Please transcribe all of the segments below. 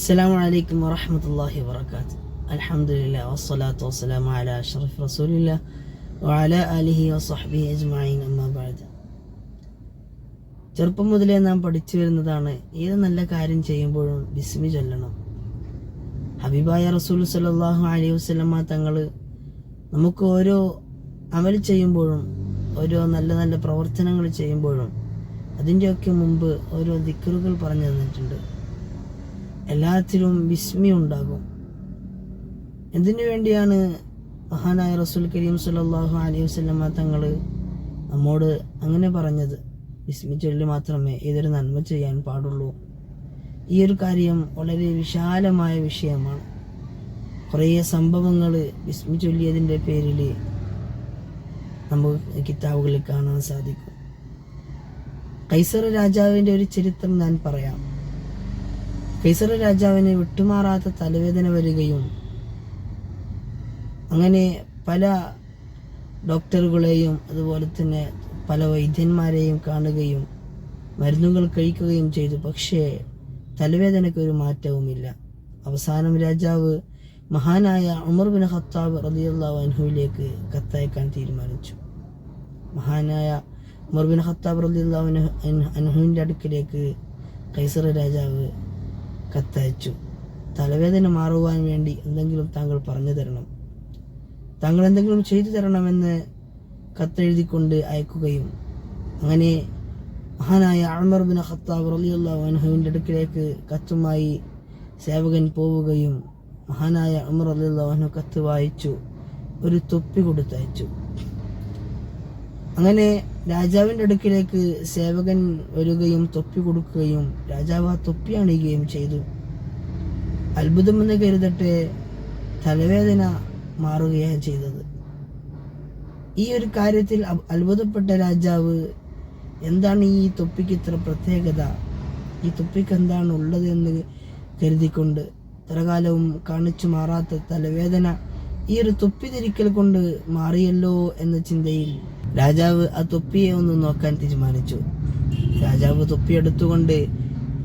അസ്സാം വലൈക്കും വറഹമത്തല്ലാഹി വാബർക്കാത്ത് അലഹമുല്ല വസ്സലാത്തു വസ്സലാം അല അഷറഫ് റസൂലില്ല വാല അലിഹി വസ്ഹബി അജ്മായിൻ അമ്മാബാദ് ചെറുപ്പം മുതലേ നാം പഠിച്ചു വരുന്നതാണ് ഏത് നല്ല കാര്യം ചെയ്യുമ്പോഴും ബിസ്മി ചൊല്ലണം. ഹബീബായ റസൂൽ സലാഹു അലൈഹി വസ്ലമ തങ്ങൾ നമുക്ക് ഓരോ അമൽ ചെയ്യുമ്പോഴും ഓരോ നല്ല നല്ല പ്രവർത്തനങ്ങൾ ചെയ്യുമ്പോഴും അതിന്റെയൊക്കെ മുമ്പ് ഓരോ ദിക്കറുകൾ പറഞ്ഞു തന്നിട്ടുണ്ട്. എല്ലാത്തിലും വിസ്മി ഉണ്ടാകും എന്തിനു വേണ്ടിയാണ് മഹാനായ റസൂൽ കരീം സല്ലാഹു അലൈഹി വസ്ലമ തങ്ങൾ നമ്മോട് അങ്ങനെ പറഞ്ഞത്? വിസ്മി ചൊല്ലി മാത്രമേ ഇതൊരു നന്മ ചെയ്യാൻ പാടുള്ളൂ. ഈ ഒരു കാര്യം വളരെ വിശാലമായ വിഷയമാണ്. കുറേ സംഭവങ്ങൾ വിസ്മി ചൊല്ലിയതിന്റെ പേരിൽ നമുക്ക് കിതാബുകളിൽ കാണാൻ സാധിക്കും. കൈസർ രാജാവിന്റെ ഒരു ചരിത്രം ഞാൻ പറയാം. കൈസർ രാജാവിന് വിട്ടുമാറാത്ത തലവേദന വരികയും അങ്ങനെ പല ഡോക്ടറുകളെയും അതുപോലെ തന്നെ പല വൈദ്യന്മാരെയും കാണുകയും മരുന്നുകൾ കഴിക്കുകയും ചെയ്തു. പക്ഷേ തലവേദനയ്ക്ക് ഒരു മാറ്റവുമില്ല. അവസാനം രാജാവ് മഹാനായ ഉമർ ബിൻ ഖത്താബ് റതിയുള്ള അനുഹുവിലേക്ക് കത്തയക്കാൻ തീരുമാനിച്ചു. മഹാനായ ഉമർ ബിൻ ഖത്താബ് റതിയുള്ള അനുഹുവിന്റെ അടുക്കിലേക്ക് കൈസർ രാജാവ് കത്തയച്ചു. തലവേദന മാറുവാൻ വേണ്ടി എന്തെങ്കിലും താങ്കൾ പറഞ്ഞു തരണം. താങ്കൾ എന്തെങ്കിലും ചെയ്തു തരണമെന്ന് കത്തെഴുതിക്കൊണ്ട് അയക്കുകയും അങ്ങനെ മഹാനായ അഴമർ ബിൻ ഖത്താബ് റലിയുള്ള വൻഹുവിന്റെ അടുക്കിലേക്ക് കത്തുമായി സേവകൻ പോവുകയും മഹാനായ അമർ അലിയുള്ള അൻഹു കത്ത് വായിച്ചു ഒരു തൊപ്പി കൊടുത്തയച്ചു. അങ്ങനെ രാജാവിന്റെ അടുക്കിലേക്ക് സേവകൻ വരികയും തൊപ്പി കൊടുക്കുകയും രാജാവ് ആ തൊപ്പി അണിയുകയും ചെയ്തു. അത്ഭുതമെന്ന് കരുതട്ടെ തലവേദന മാറുകയാണ് ചെയ്തത്. ഈ ഒരു കാര്യത്തിൽ അത്ഭുതപ്പെട്ട രാജാവ് എന്താണ് ഈ തൊപ്പിക്ക് ഇത്ര പ്രത്യേകത? ഈ തൊപ്പിക്ക് എന്താണ് ഉള്ളത് എന്ന് കരുതിക്കൊണ്ട് ഇത്രകാലവും കാണിച്ചു മാറാത്ത തലവേദന ഈ ഒരു തൊപ്പി തിരിക്കൽ കൊണ്ട് മാറിയല്ലോ എന്ന ചിന്തയിൽ രാജാവ് ആ തൊപ്പിയെ ഒന്ന് നോക്കാൻ തീരുമാനിച്ചു. രാജാവ് തൊപ്പി എടുത്തുകൊണ്ട്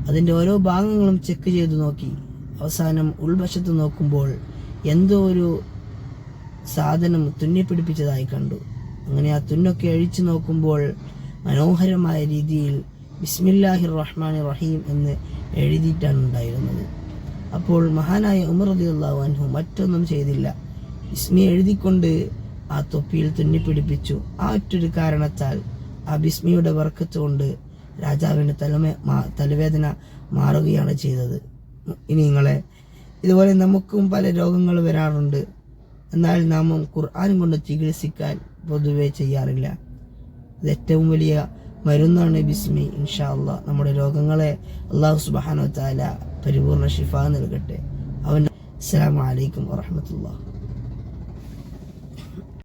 അതിന്റെ ഓരോ ഭാഗങ്ങളും ചെക്ക് ചെയ്തു നോക്കി. അവസാനം ഉൾവശത്ത് നോക്കുമ്പോൾ എന്തോ ഒരു സാധനം തുന്നിപ്പിടിപ്പിച്ചതായി കണ്ടു. അങ്ങനെ ആ തുന്നൊക്കെ അഴിച്ചു നോക്കുമ്പോൾ മനോഹരമായ രീതിയിൽ ബിസ്മില്ലാഹിർ റഹ്മാൻ റഹീം എന്ന് എഴുതിയിട്ടാണ് ഉണ്ടായിരുന്നത്. അപ്പോൾ മഹാനായ ഉമർ അലി അള്ളാഹു അൻഹു മറ്റൊന്നും ചെയ്തില്ല. ഇസ്മി എഴുതിക്കൊണ്ട് ആ തൊപ്പിയിൽ തുന്നിപ്പിടിപ്പിച്ചു ആ ഒറ്റൊരു കാരണത്താൽ ആ ബിസ്മിയുടെ വർക്കത്ത് കൊണ്ട് രാജാവിന് തലമേ തലവേദന മാറുകയാണ് ചെയ്തത്. ഇനി നിങ്ങളെ ഇതുപോലെ നമുക്കും പല രോഗങ്ങൾ വരാറുണ്ട്. എന്നാൽ നാം ഖുർആൻ കൊണ്ട് ചികിത്സിക്കാൻ പൊതുവെ ചെയ്യാറില്ല. ഇത് ഏറ്റവും വലിയ മരുന്നാണ് ബിസ്മി ഇൻഷാ അല്ല നമ്മുടെ രോഗങ്ങളെ അള്ളാഹു സുബാനോ താല പരിപൂർണ ഷിഫ നൽകട്ടെ. അവൻ അസ്സാം വലൈക്കും വാഹമത്തല്ലാ